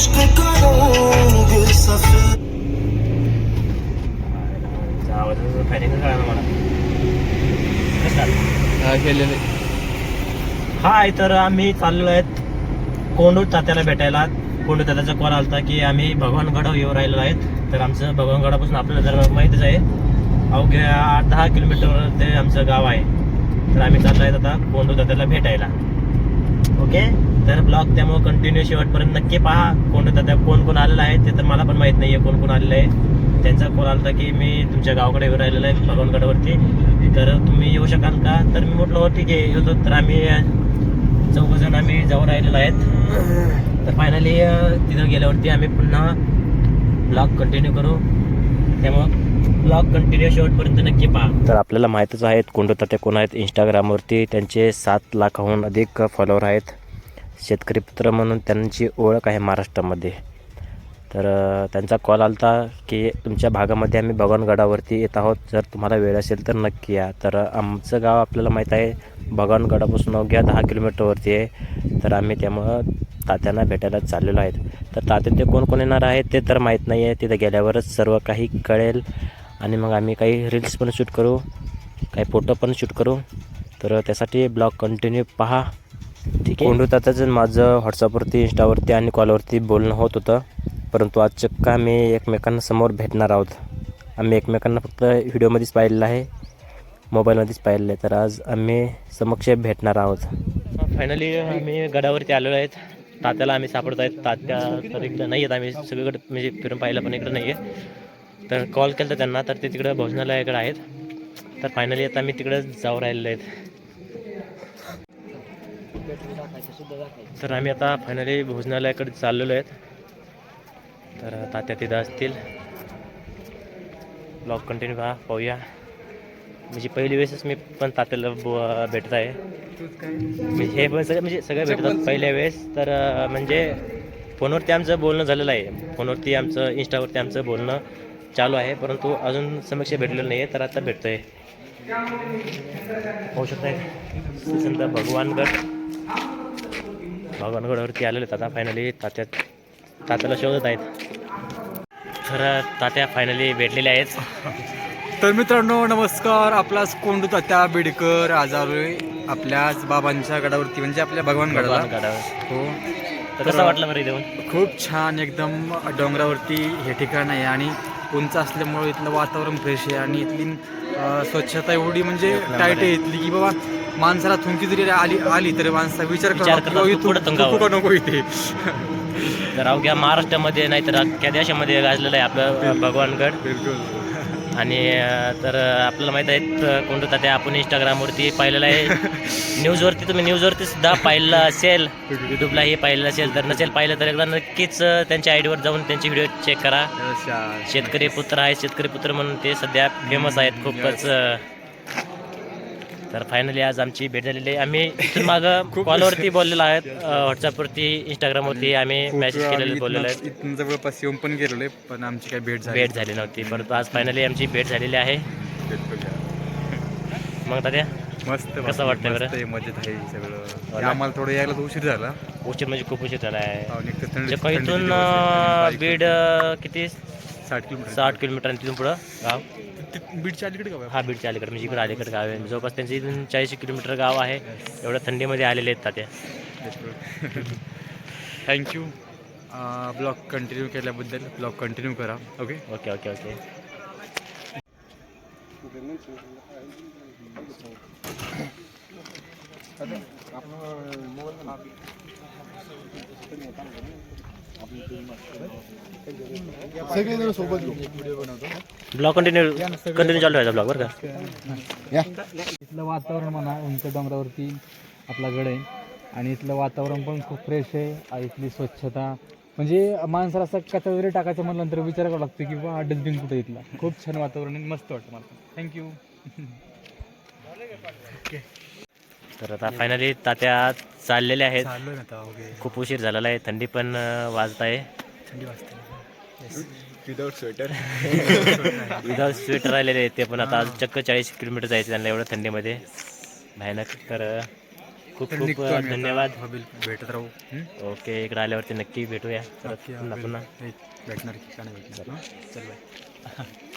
इश्क करूंगे? हा केलेले हाय तर आम्ही चाललो आहेत कोंडूर तात्याला भेटायला. कोंडूर तात्याचा कॉल आलता की आम्ही भगवानगडावर येऊ राहिलो आहेत. तर आमचं भगवानगडापासून आपल्याला जर माहितीच आहे. अवघ्या आठ दहा किलोमीटरवर ते आमचं गाव आहे. तर आम्ही चाललो आहेत आता कोंडूर तात्याला भेटायला. ओके? तर ब्लॉग त्यामुळे कंटिन्यू शेवटपर्यंत नक्की पहा. कोण त्या कोण कोण आलेलं आहे ते तर मला पण माहीत नाही आहे कोण कोण आलेलं आहे. त्यांचा कॉल होता की मी तुमच्या गावाकडे येऊ राहिलेलो आहे भगवानगडावरती. तर तुम्ही येऊ शकाल का? तर मी म्हटलं हो ठीक आहे येतो तर आम्ही चौघजण आम्ही जाऊन राहिलेलो आहेत. तर फायनली तिथं गेल्यावरती आम्ही पुन्हा ब्लॉग कंटिन्यू करू. त्यामुळं ब्लॉग कंटिन्यू शेवटपर्यंत नक्की पहा. तर आपल्याला माहीतच आहेत कोणतं ते कोण आहेत इंस्टाग्रामवरती त्यांचे सात लाखाहून अधिक फॉलोअर आहेत. शेतकरी पुत्र म्हणून त्यांची ओळख आहे महाराष्ट्रामध्ये. तर त्यांचा कॉल आला होता की तुमच्या भागामध्ये आम्ही भगवानगडावरती येत आहोत. जर तुम्हाला वेळ असेल तर नक्की या. तर आमचं गाव आपल्याला माहीत आहे भगवानगडापासून अवघ्या दहा किलोमीटरवरती आहे. तर आम्ही त्यामुळं तात्यांना भेटायला चाललेलो आहेत. तर तात्या ते कोण कोण येणार आहेत ते तर माहीत नाही आहे तिथं गेल्यावरच सर्व काही कळेल. आणि मग आम्ही काही रील्स पण शूट करू काही फोटो पण शूट करू. तर त्यासाठी ब्लॉग कंटिन्यू पहा. ठीक आहे. कोंडू तात्याचं माझं व्हॉट्सअपवरती इंस्टावरती आणि कॉलवरती बोलणं होत होतं. परंतु आज चक्क आम्ही एकमेकांना समोर भेटणार आहोत? आम्ही एकमेकांना फक्त व्हिडिओमध्येच पाहिलेलं आहे मोबाईलमध्येच पाहिलेलं आहे. तर आज आम्ही समक्ष भेटणार आहोत. फायनली आम्ही गडावरती आलेलो आहेत. तात्याला आम्ही सापडत आहेत. तात्या तर इकडं नाही आहेत. आम्ही सगळीकडे म्हणजे फिरून पाहिलं पण इकडं नाही आहे तर कॉल केला त्यांना तर ते तिकडं भोजनालयाकडे आहेत. तर फायनली आता आम्ही तिकडं जाऊ राहिलेलो आहेत. तर आम्ही आता फायनली भोजनालयाकडे चाललेलो आहेत. तर तात्या तिथं असतील. ब्लॉग कंटिन्यू पहा पाहूया. म्हणजे पहिली वेळेसच मी पण तात्याला ब- भेटत आहे. म्हणजे हे पण सगळं म्हणजे सगळं भेटतात पहिल्या वेळेस. तर म्हणजे फोनवरती आमचं बोलणं झालेलं आहे. फोनवरती आमचं इंस्टावरती आमचं बोलणं चालू आहे. परंतु अजून समक्ष भेटलेलं नाही आहे तर आता भेटतोय. होऊ शकताय. संत भगवानगड. भगवानगडावरती आलेले आता फायनली तात्या तात्याला शोधत आहेत. तर तात्या फायनली भेटलेले आहेत. तर मित्रांनो नमस्कार. आपलाच कोंडू तात्या बेडकर आज आलोय आपल्याच बाबांच्या गडावरती म्हणजे आपल्या भगवान गडाला. भगवानगडावर हो. तर कसं वाटलं बरं येऊन? खूप छान एकदम डोंगरावरती हे ठिकाण आहे आणि उंच असल्यामुळे इथलं वातावरण फ्रेश आहे आणि इथली स्वच्छता एवढी म्हणजे टाईट आहे. इथली की बाबा माणसाला थुंकी जरी आली आली तरी माणसा विचार करतो नको इथे. तर अवघ्या महाराष्ट्रामध्ये नाही तर अख्ख्या देशामध्ये गाजलेलं आहे आपलं भगवानगड. बिलकुल. आणि तर आपल्याला माहीत आहे कोणतं तात्या आपण इंस्टाग्रामवरती पाहिलेलं आहे. न्यूजवरती तुम्ही न्यूजवरती सुद्धा पाहिलं असेल यूट्यूबलाही पाहिलं असेल तर नसेल पाहिलं तर एकदा नक्कीच त्यांच्या आयडीवर जाऊन त्यांची व्हिडिओ चेक करा. शेतकरी पुत्र आहे शेतकरी पुत्र म्हणून ते सध्या फेमस आहेत खूपच तर फायनली आज आमची भेट झालेली आहे. आम्ही इथून मागं कॉलवरती बोललेलो आहेत व्हॉट्सअपवरती इंस्टाग्रामवरती आम्ही मेसेज केलेले बोललेलो आहेत. इथून जवळपास येऊन पण गेलेलो आहे पण आमची काही भेट झाली भेट झाली नव्हती. परंतु आज फायनली आमची भेट झालेली आहे. मग तात्या मस्त कसं वाटतंय बरं? आहे, मजेत आहे सगळं? आम्हाला थोडं यायला उशीर झाला. उशीर म्हणजे खूप उशीर झाला आहे. इथून आहे. बीड किती? साठ किलोमीटर. साठ किलोमीटर आणि तिथून पुढं गाव. ति- बीडच्या अलीकडे गाव आहे. हा बीडच्या अलीकडे म्हणजे इकडे अलीकडे गाव आहे. जवळपास त्यांचे इथून चाळीस किलोमीटर गाव आहे. एवढ्या थंडीमध्ये आलेले आहेत Tatya. Thank you blog continue केल्याबद्दल ब्लॉग कंटिन्यू करा okay okay okay okay blog continue continue चालू व्हायचा ब्लॉग बरं का? इथलं वातावरण म्हणा उंच डोंगरावरती आपला गड आहे. आणि इथलं वातावरण पण खूप फ्रेश आहे. आणि इथली स्वच्छता. म्हणजे माणसाला असं कचरा जरी टाकायचं म्हणलं तर विचार करावा लागतो की बाबा डस्टबिन कुठे इथला? खूप छान वातावरण आहे. मस्त वाटतं मला. थँक्यू तर आता फायनली तात्या चाललेले आहेत. ना आता खूप उशीर झालेला आहे. थंडी पण अं, वाजत आहे. थंडी वाजते. विदाउट स्वेटर विदाउट स्वेटर राहिलेले आहेत ते पण आता. चक्क चाळीस किलोमीटर जायचे त्यांना एवढं थंडीमध्ये. भयानक. तर अं, खूप तर खूप निघतो आम्ही आता. धन्यवाद. हो, बिलकुल. भेटत राहू. हं? ओके इकडे आल्यावरती नक्की भेटूया. परत नक्की, हा, पुन्हा पुन्हा. बिलकुल. भेटणार की का नाही भेटणार हं? चल बाय.